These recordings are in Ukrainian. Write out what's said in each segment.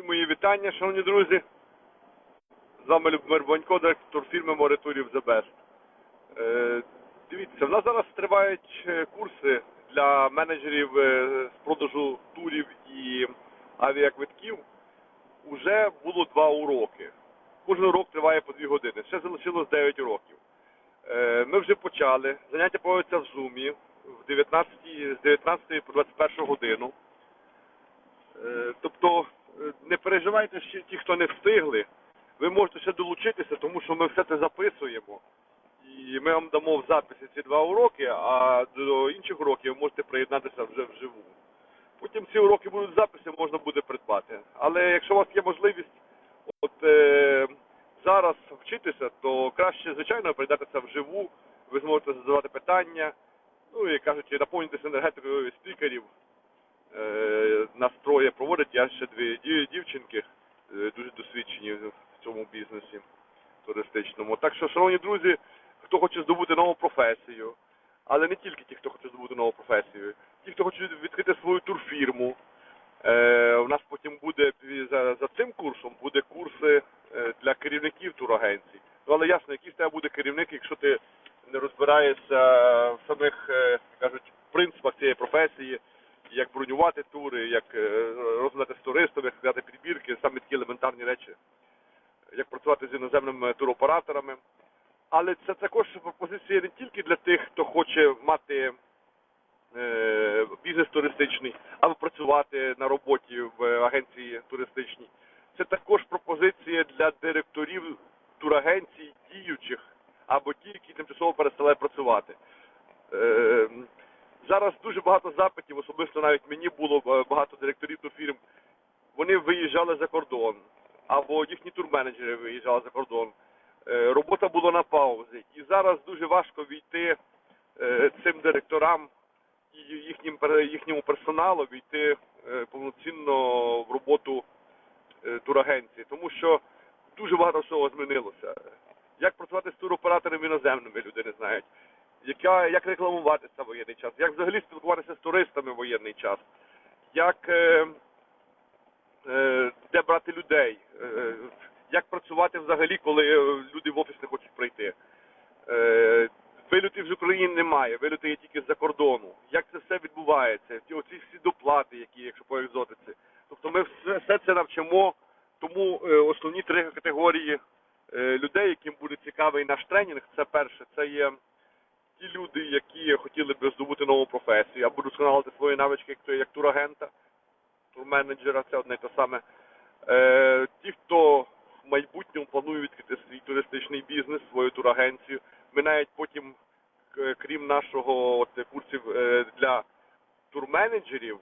Всі мої вітання, шановні друзі. З вами Любомир Бонько, директор фірми The Best. Е, дивіться, в нас зараз тривають е, курси для менеджерів е, з продажу турів і авіаквитків. Уже було два уроки. Кожен урок триває по дві години. Ще залишилось 9 уроків. Е, ми вже почали. Заняття проводяться в Zoom в 19, з 19 по 21 годину. Е, Тобто не переживайте ще ті, хто не встигли. Ви можете ще долучитися, тому що ми все це записуємо. І ми вам дамо в записі ці два уроки, а до інших уроків ви можете приєднатися вже вживу. Потім ці уроки будуть в записі, можна буде придбати. Але якщо у вас є можливість от е, зараз вчитися, то краще, звичайно, прийдатися вживу, ви зможете задавати питання, ну і кажуть, наповнитися енергетикою спікерів е, настроє проводить. Я ще дві дів- дівчинки е, дуже досвідчені в цьому бізнесі туристичному. Так що, шановні друзі, хто хоче здобути нову професію, але не тільки ті, хто хоче здобути нову професію, ті, хто хоче відкрити свою турфірму. Е, у нас потім буде за, за цим курсом буде курси е, для керівників турагенцій. Ну але ясно, який з тебе буде керівник, якщо ти не розбираєшся в самих е, кажуть принципах цієї професії, бронювати тури, як е, розмовляти з туристами, як складати підбірки, саме такі елементарні речі, як працювати з іноземними туроператорами. Але це також пропозиція не тільки для тих, хто хоче мати е, бізнес туристичний, або працювати на роботі в агенції туристичній. Це також пропозиція для директорів турагенцій діючих або ті, які тимчасово перестали працювати. Е, зараз дуже багато запитів, особисто навіть мені було е, багато директорів турфірм. Вони виїжджали за кордон, або їхні турменеджери виїжджали за кордон. Е, робота була на паузі. І зараз дуже важко війти е, цим директорам і їхнім їхньому персоналу війти повноцінно в роботу турагенції, тому що дуже багато всього змінилося. Як працювати з туроператорами іноземними, люди не знають. Яка, як рекламуватися в воєнний час, як взагалі спілкуватися з туристами в воєнний час, як е, е, де брати людей, е, як працювати взагалі, коли е, люди в офіс не хочуть прийти. Е, вильотів з України немає, вильоти є тільки з-за кордону. Як це все відбувається? Ті оці всі доплати, які, якщо по екзотиці. Тобто ми все, все це навчимо, тому е, основні три категорії е, людей, яким буде цікавий наш тренінг, це перше, це є ті люди, які хотіли би здобути нову професію або досконалити свої навички як, то- як турагента, турменеджера, це одне і те саме. Е, ті, хто в майбутньому планує відкрити свій туристичний бізнес, свою турагенцію. Ми навіть потім, крім нашого от, курсів е, для турменеджерів,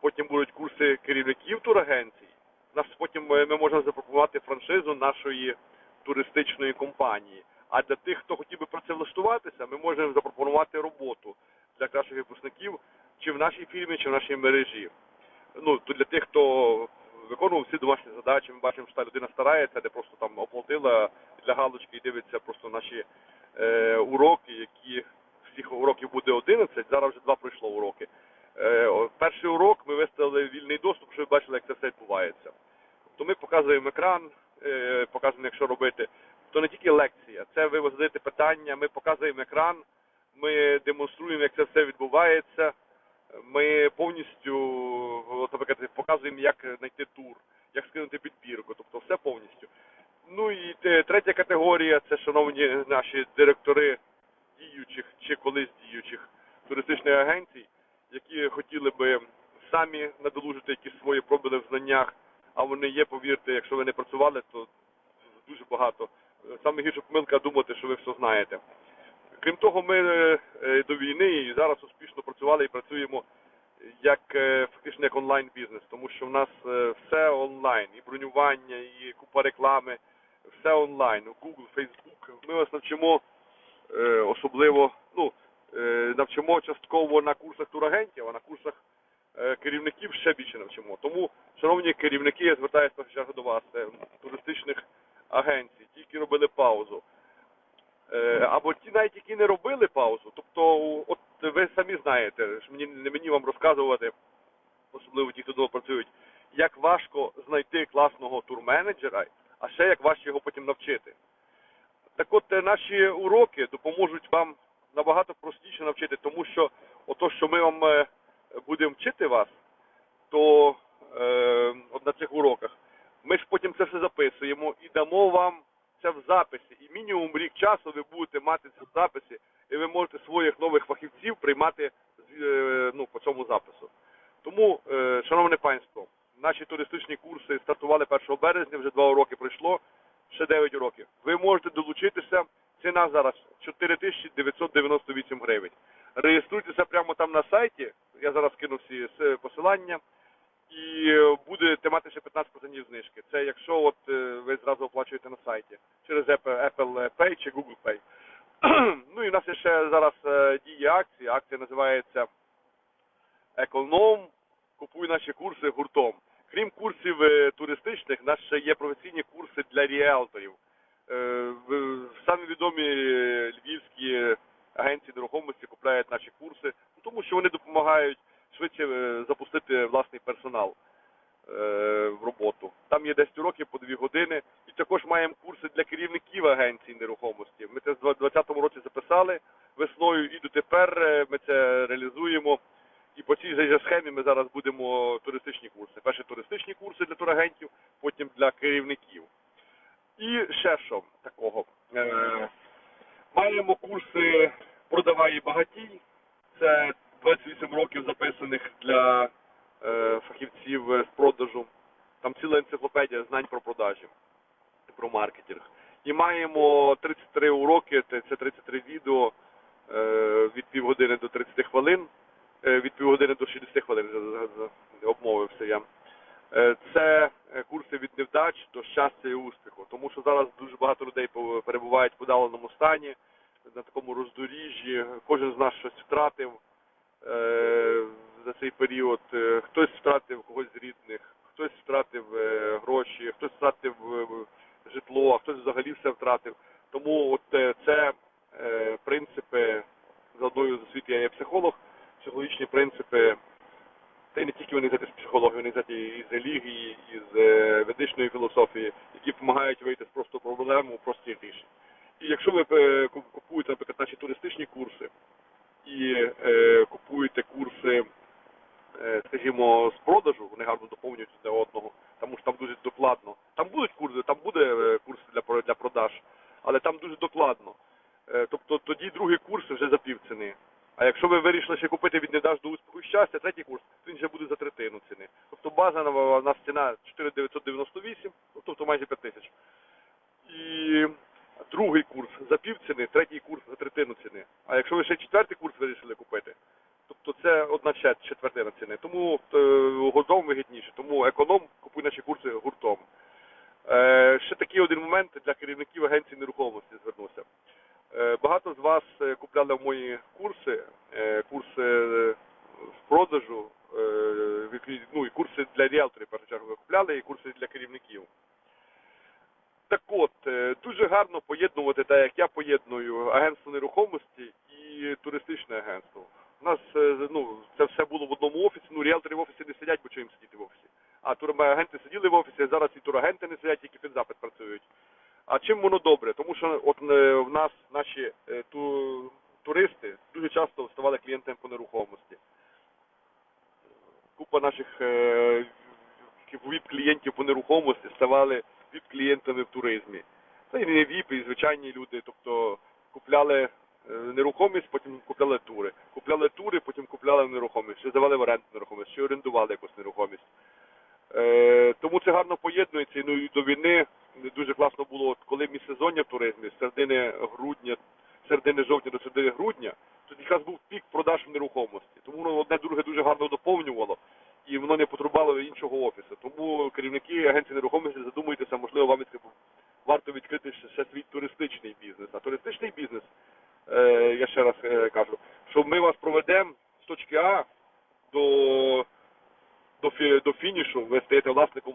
потім будуть курси керівників турагенцій. Нас потім е, ми можемо запропонувати франшизу нашої туристичної компанії. А для тих, хто хотів би працевлаштуватися, ми можемо запропонувати роботу для кращих випускників чи в нашій фірмі, чи в нашій мережі. Ну, то для тих, хто виконував всі домашні задачі, ми бачимо, що та людина старається, де просто там оплатила для галочки і дивиться просто наші е, уроки, які всіх уроків буде 11, зараз вже два пройшло уроки. Е, перший урок ми виставили вільний доступ, щоб ви бачили, як це все відбувається. То ми показуємо екран, е, показуємо, як що робити. То не тільки задаєте питання, ми показуємо екран, ми демонструємо, як це все відбувається. Ми повністю от, показуємо, як знайти тур, як скинути підбірку, тобто все повністю. Ну і третя категорія це шановні наші директори діючих чи колись діючих туристичних агенцій, які хотіли би самі надолужити якісь свої пробіли в знаннях, а вони є, повірте, якщо ви не працювали, то дуже багато. Саме гірша помилка думати, що ви все знаєте. Крім того, ми е, е, до війни і зараз успішно працювали і працюємо як е, фактично як онлайн бізнес, тому що в нас все онлайн, і бронювання, і купа реклами, все онлайн. Google, Facebook. Ми вас навчимо особливо, ну навчимо частково на курсах турагентів, а на курсах керівників ще більше навчимо. Тому, шановні керівники, я звертаюся до вас, туристичних агенцій, ті, які робили паузу. Е, або ті навіть, які не робили паузу. Тобто, от ви самі знаєте, що мені не мені вам розказувати, особливо ті, хто довго працюють, як важко знайти класного турменеджера, а ще як важче його потім навчити. Так от е, наші уроки допоможуть вам набагато простіше навчити, тому що ото, що ми вам е, будемо вчити вас, то е, от на цих уроках, ми ж потім це все записуємо і дамо вам це в записі. І мінімум рік часу ви будете мати це в записі, і ви можете своїх нових фахівців приймати е, ну, по цьому запису. Тому, е, шановне панство, наші туристичні курси стартували 1 березня, вже два уроки пройшло, ще 9 уроків. Ви можете долучитися. Ціна зараз 4998 гривень. Реєструйтеся прямо там на сайті. Я зараз кину всі посилання. І е, будете мати ще 15% знижки. Це якщо от е, ви зразу оплачуєте на сайті через Apple Pay чи Google Pay. ну і в нас ще зараз е, діє акція. Акція називається Економ. Купуй наші курси гуртом. Крім курсів туристичних, у нас ще є професійні курси для ріелторів. Самі відомі львівські агенції нерухомості купляють наші курси, тому що вони допомагають швидше персонал е, в роботу. Там є 10 уроків по 2 години. І також маємо курси для керівників агенцій нерухомості. Ми це в 2020 році записали весною і дотепер е, ми це реалізуємо. І по цій же схемі ми зараз будемо туристичні курси. Перші туристичні курси для турагентів, потім для керівників. І ще що такого. Е, маємо курси продавай і багатій. Це 28 років записаних для фахівців е, з продажу. Там ціла енциклопедія знань про продажі, про маркетинг. І маємо 33 уроки, це це 33 відео е, від півгодини до 30 хвилин, е, від півгодини до 60 хвилин, обмовився я. Е, Це е, курси від невдач до щастя і успіху, тому що зараз дуже багато людей перебувають в подавленому стані, на такому роздоріжжі. Кожен з нас щось втратив е, цей період. Е, Хтось втратив когось з рідних, хтось втратив е, гроші, хтось втратив е, житло, а хтось взагалі все втратив. Тому от це принципи за одною з освіти я є психолог, психологічні принципи. Та й не тільки вони взяті з психології, вони взяті і релігії, і з ведичної філософії, які допомагають вийти з просто проблему прості рішень. І якщо ви купуєте, наприклад, наші туристичні курси і е, купуєте курси, скажімо, з продажу, вони гарно доповнюють одне одного, тому що там дуже докладно. Там будуть курси, там буде е, курси для, про- для продаж, але там дуже докладно. Е, тобто тоді другий курс вже за півціни. А якщо ви вирішили ще купити від недаж до успіху і щастя, третій курс, то він вже буде за третину ціни. Тобто база на- у нас ціна 4998, ну, тобто майже 5 тисяч. І другий курс за пів ціни, третій курс за третину ціни. А якщо ви ще четвертий курс вирішили купити, тобто це одна чет- четвертина ціни. Тому е, гуртом вигідніше. Тому економ купуй наші гуртом. Е, ще такий один момент для керівників агенцій нерухомості звернувся. Е, Багато з вас е, купляли мої курси, е, курси е, з продажу, е, ну і курси для ріелторів, в першу чергу ви купляли, і курси для керівників. Так от, е, дуже гарно поєднувати, так як я поєдную агентство нерухомості і туристичне агентство. У нас ну, це все було в одному офісі, ну ріелтори в офісі не сидять, бо їм сидіти в офісі. А турагенти сиділи в офісі, а зараз і турагенти не сидять, тільки під працюють. А чим воно добре? Тому що от е, в нас наші е, ту, туристи дуже часто ставали клієнтами по нерухомості. Купа наших е, ВІП-клієнтів по нерухомості ставали ВІП-клієнтами в туризмі. Це і не ВІП, і звичайні люди. Тобто купляли нерухомість, потім купляли тури. Купляли тури, потім купляли нерухомість, ще здавали в оренду нерухомість, ще орендували якусь нерухомість. Е, тому це гарно поєднується. Ну і до війни дуже класно було, коли міжсезоння в туризмі, з середини грудня, середини жовтня до середини грудня, то якраз був пік продаж в нерухомості. Тому воно одне друге дуже гарно доповнювало і воно не потребувало іншого офісу. Тому керівники агенції нерухомості задумуйтеся, можливо, вам варто відкрити ще, свій туристичний бізнес. А туристичний бізнес, е, я ще раз е, кажу, що ми вас проведемо з точки А до, фінішу, ви стаєте власником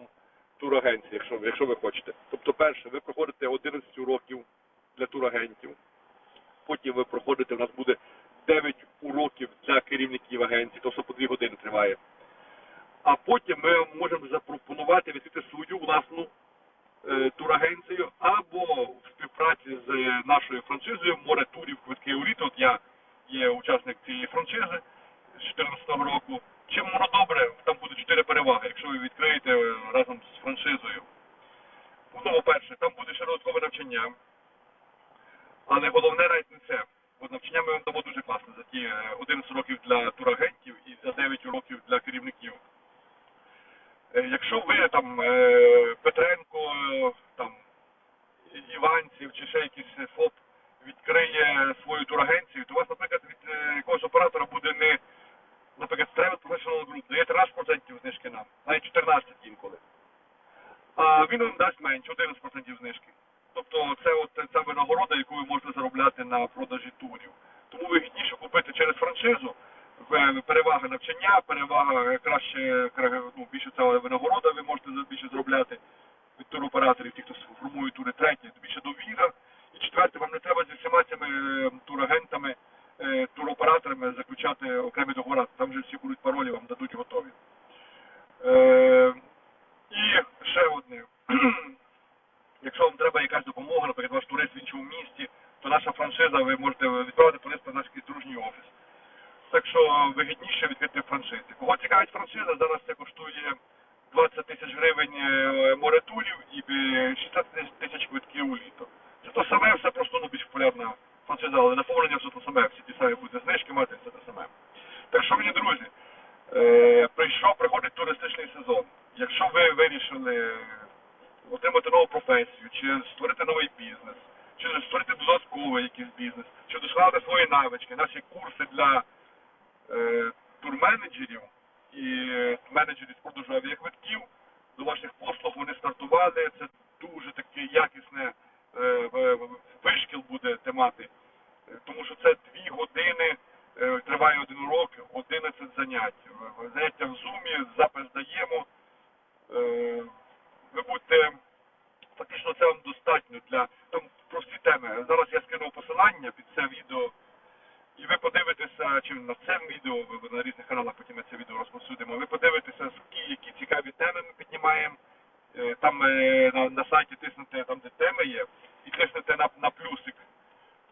турагенції, якщо, якщо ви хочете. Тобто, перше, ви проходите 11 уроків для турагентів. Потім ви проходите, у нас буде 9 уроків для керівників агенції, то що по 2 години триває. А потім ми можемо запропонувати відкрити свою власну е, турагенцію або в співпраці з е, нашою франшизою море турів квитки у літо. От я є учасник цієї франшизи з 2014 року. Чим воно добре, там буде чотири переваги, якщо ви відкриєте е, разом з франшизою. Ну, по-перше, там буде ще додаткове навчання. Але головне навіть не це. Бо навчання ми вам дамо дуже класно за ті е, 11 років для турагентів і за 9 років для керівників. Е, Якщо ви там е, Петренко, е, там Іванців чи ще якийсь ФОП відкриє свою турагенцію, то у вас, наприклад, від е, якогось оператора буде не, наприклад, Travel Professional Group, дає 13% знижки нам, навіть 14% інколи. А він вам дасть менше, 11% знижки. Тобто це от ця винагорода, яку ви можете заробляти на продажі турів. Тому вигідніше купити через франшизу. Перевага навчання, перевага е, краще ну, більше ця винагорода, ви можете більше заробляти від туроператорів, ті, хто формує тури треті, більше довіра. І четверте, вам не треба зі всіма цими е, турагентами, е, туроператорами заключати окремі договори. Там вже всі будуть паролі, вам дадуть готові. Е, і ще одне. Якщо вам треба якась допомога, наприклад, ваш турист в іншому місті, то наша франшиза, ви можете відправити туриста в наш дружній офіс. Так що вигідніше відкрити франшизи. Кого цікавить франшиза, зараз це коштує 20 тисяч гривень е, і е, 60 тисяч квитків у літо. Це то саме, все просто ну, більш популярна франшиза, але наповнення все то саме, всі ті самі будуть знижки мати, все те саме. Так що, мені друзі, е, прийшов, приходить туристичний сезон. Якщо ви вирішили отримати нову професію, чи створити новий бізнес, чи створити додатковий якийсь бізнес, чи досконалити свої навички. Є курси для е, турменеджерів і менеджерів з продажу авіаквитків. До ваших послуг вони стартували. Це дуже таке якісне е, вишкіл будете мати. Е, Тому що це дві години, е, триває один урок, 11 занять. Заняття в зумі, запис даємо. Е, Ви будете фактично це вам достатньо для там прості теми. Зараз я скину посилання під це відео, і ви подивитеся, чи на цьому відео, ви на різних каналах потім ми це відео розповсюдимо. Ви подивитеся, які, цікаві теми ми піднімаємо. Е, Там е, на, на сайті тиснете там, де теми є, і тиснете на, на плюсик.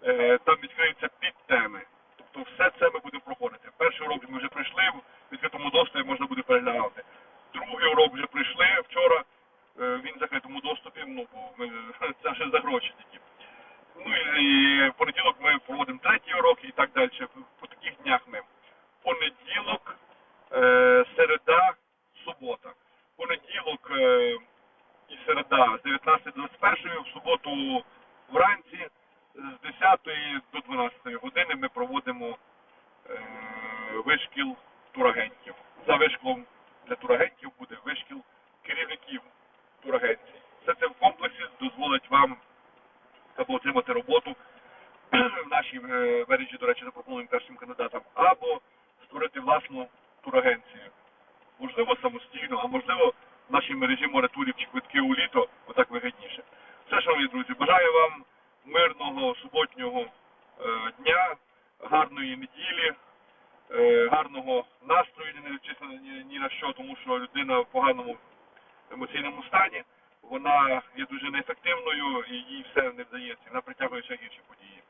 Е, Там відкриються підтеми. Тобто все це ми будемо проходити. Перший урок ми вже пройшли, в відкритому доступі можна буде переглянути. Другий урок вже прийшли вчора. Він в закритому доступі, ну ми це ще за гроші тільки. Ну і, понеділок ми проводимо третій урок і так далі. По таких днях ми. Понеділок, е, середа, субота. Понеділок е, і середа з 19 до 21, в суботу вранці з 10 до 12 години ми проводимо е, вишкіл турагентів. За вишкілом для турагентів буде вишкіл керівників турагенцій. Все це в комплексі дозволить вам або отримати роботу в нашій мережі, до речі, запропонуємо першим кандидатам, або створити власну турагенцію. Можливо, самостійно, а можливо, в нашій мережі море турів чи квитки у літо, отак вигідніше. Все, шановні друзі, бажаю вам мирного суботнього е, дня, гарної неділі, е, гарного настрою, не ні, ні на що, тому що людина в поганому емоційному стані, вона є дуже неефективною і їй все не вдається, вона притягує ще гірші події.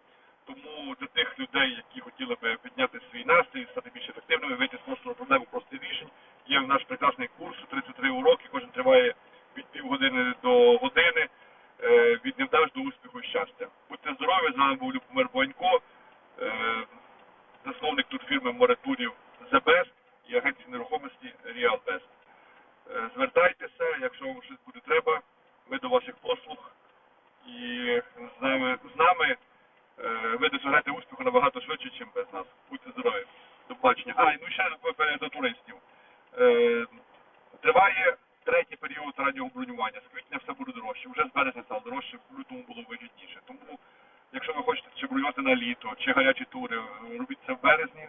Тому для тих людей, які хотіли би підняти свій настрій, стати більш ефективними, вийти з простого проблеми простих рішень, є наш прекрасний курс, 33 уроки, кожен триває від півгодини до години, е, від невдач до успіху і щастя. Будьте здорові, з вами був Любомир Бонько, е, засновник турфірми Море Турів The Best і агенції нерухомості Real Best. Е, Звертайтеся, якщо вам щось буде треба, ми до ваших послуг. І з нами, з нами е, ви досягаєте успіху набагато швидше, ніж без нас. Будьте здорові. До побачення. А, і ну ще до туристів. Е, Триває третій період раннього бронювання. З квітня все буде дорожче. Вже з березня стало дорожче, в лютому було вигідніше. Тому, якщо ви хочете чи бронювати на літо, чи гарячі тури, робіть це в березні,